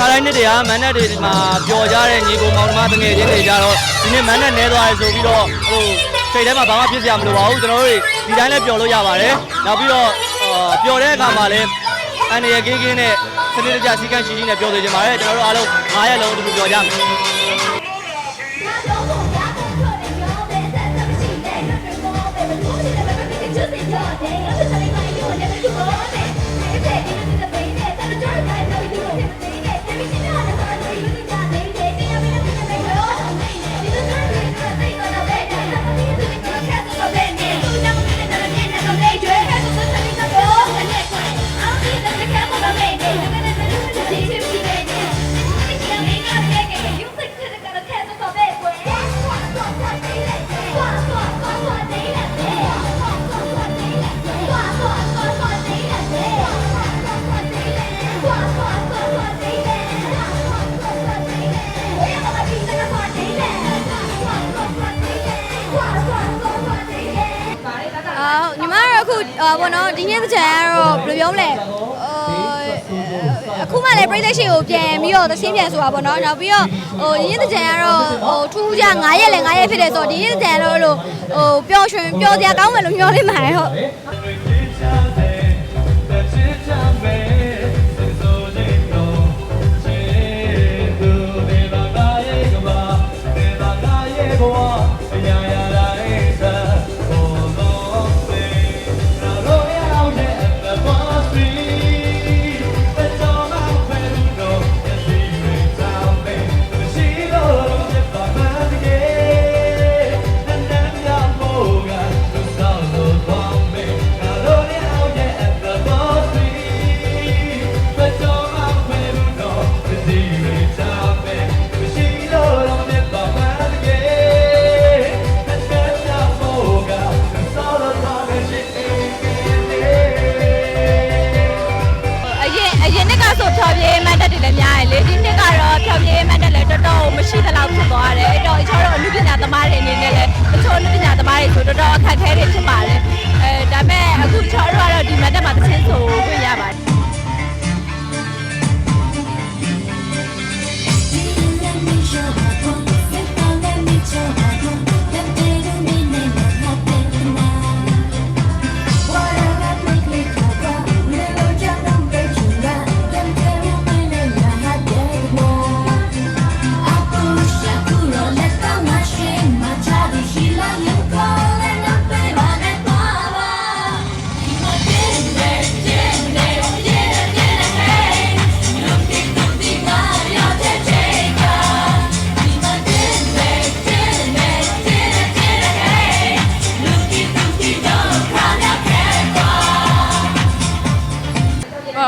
တိုင်းနှစ်တွေကမန်နက်တွေဒီမှာပျော်ကြတဲ့ညီကိုမောင်နှမတငယ်ချင်းတွေကြတော့ဒီနေ့မန်နက်နဲသွားတယ်ဆိုပြီးတော့ဟိုစိတ်ထဲမှာဘာမှဖြစ်စရာမလိုပါဘူးကျွန်တော်တို့ဒီတိုင်းလည်းပျော်လို့ရပါတယ်နောက်ပြီးတော့အာပျော်တဲ့အခါမှာလည်းအန်ရကင်းကင်းနဲ့စနစ်တကျစီကံရှိရှိနဲ့ပျော်နေကြပါတယ်ကျွန်တော်တို့အားလုံး9ရက်လုံးအတူတူပျော်ကြမယ် ညီမတို့အခုအာဘောနော်ဒီနေ့တစ်ကြံကတော့ဘယ်လိုပြောမလဲအာအခုမှလည်းပြိဿရှိကိုပြန်ပြီးတော့သချင်းပြန်ဆိုတာပေါ့နော်နောက်ပြီးတော့ဟိုဒီနေ့တစ်ကြံကတော့ဟိုထူးခြား9ရက်လဲ9ရက်ဖြစ်တယ်ဆိုတော့ဒီနေ့တစ်ကြံတော့လို့ဟိုပျော်ရွှင်ပျော်စရာကောင်းမယ်လို့မျှော်လင့်ပါတယ်ဟုတ်အ တွေဆိုတော်တော်အခက်အခဲတွေဖြစ်ပါတယ်အဲဒါပေမဲ့အခုကျွန်တော်တို့ကတော့ဒီမတ်တက်မှာတစ်ချင်းဆို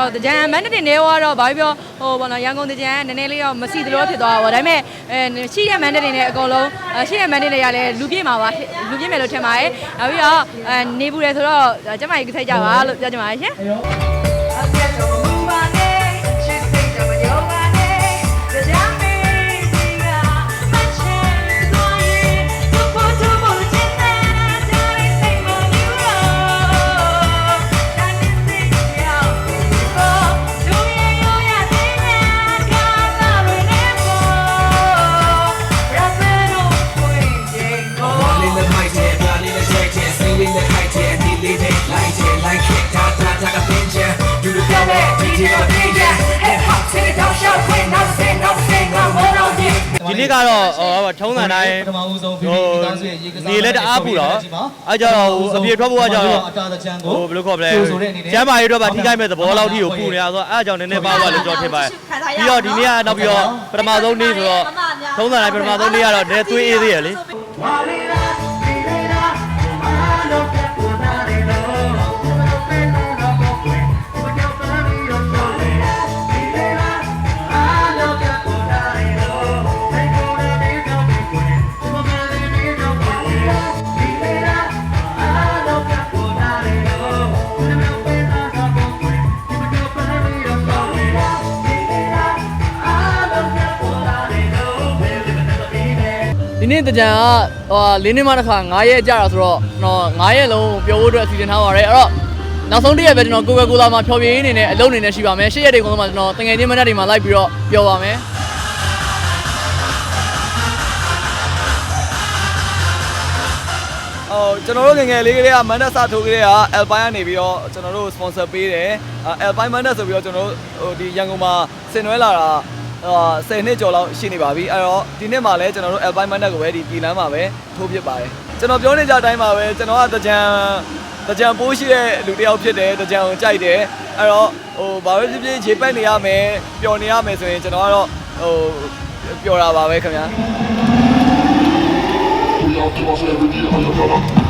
ဟိုတကြံမန္တတင်နေတော့ဘာပြောဟိုဘောနော်ရန်ကုန်တကြံနည်းနည်းလေးတော့မစီသလိုဖြစ်သွားတာပေါ့ဒါပေမဲ့အဲရှိရမန္တတင်နဲ့အကုန်လုံးရှိရမန္တတင်တွေကလည်းလူပြည့်မှာပါလူပြည့်မယ်လို့ထင်ပါတယ်နောက်ပြီးတော့အဲနေပူတယ်ဆိုတော့ကျမကြီးခိုက်ကြပါလို့ပြောချင်ပါတယ်ရှင်လေး ဒီနေ့ကတော့ဟိုထုံးစံတိုင်းပထမဦးဆုံးဟိုပြည်သားစုရဲ့ရေကစားနေလက်တအားပူတော့အဲကြတော့ဟိုအပြေထွက်ဖို့ကကြတော့အတားတချမ်းဟိုကိုဘယ်လိုခေါ်မလဲကြိုဆိုတဲ့အနေနဲ့ကျမ်းမာရေးအတွက်ပါထိခိုက်မဲ့သဘောလောက်ထိကိုပူနေတာဆိုတော့အဲအကြောင်းနည်းနည်းပါသွားလို့ကျွန်တော်ထင်ပါတယ်ပြီးတော့ဒီနေ့ကနောက်ပြီးတော့ပထမဆုံးနေ့ဆိုတော့ထုံးစံတိုင်းပထမဆုံးနေ့ကတော့နည်းသွေးအေးသေးရလေ ဒီနေ့တကြံကဟို၄နှစ်မှတစ်ခါ9ရက်ကြာတာဆိုတော့ကျွန်တော်9ရက်လုံးပြောဖို့အတွက်အစီအစဉ်ထားပါရဲအဲ့တော့နောက်ဆုံးတစ်ရက်ပဲကျွန်တော်ကိုယ်ပဲကိုယ်သားမှာဖျော်ဖြေရေးအနေနဲ့အလုပ်အနေနဲ့ရှိပါမယ်ရှစ်ရက်တွေကုန်လုံးမှာကျွန်တော်တငယ်ချင်းမနက်တွေမှာလိုက်ပြီးတော့ပြောပါမယ်ဟိုကျွန်တော်တို့ငယ်ငယ်လေးကလေးကမန်ဒက်စထိုးကလေးက Alpine ကနေပြီးတော့ကျွန်တော်တို့ sponsor ပေးတယ်အဲ Alpine မန်ဒက်ဆိုပြီးတော့ကျွန်တော်တို့ဟိုဒီရန်ကုန်မှာဆင်နွှဲလာတာ အာ10နှစ်ကျော်လောက်ရှိနေပါပြီအဲ့တော့ဒီနှစ်မှာလည်းကျွန်တော်တို့ Alpine မန်ဒက်ကိုပဲဒီပြည်လမ်းမှာပဲထိုးဖြစ်ပါတယ်ကျွန်တော်ပြောနေကြအတိုင်းပါပဲကျွန်တော်ကတကြံတကြံပိုးရှိတဲ့လူတစ်ယောက်ဖြစ်တယ်တကြံကိုကြိုက်တယ်အဲ့တော့ဟိုဘာပဲဖြစ်ဖြစ်ရေပက်နေရမယ်ပျော်နေရမယ်ဆိုရင်ကျွန်တော်ကတော့ဟိုပျော်တာပါပဲခင်ဗျာ We are to us every day, I am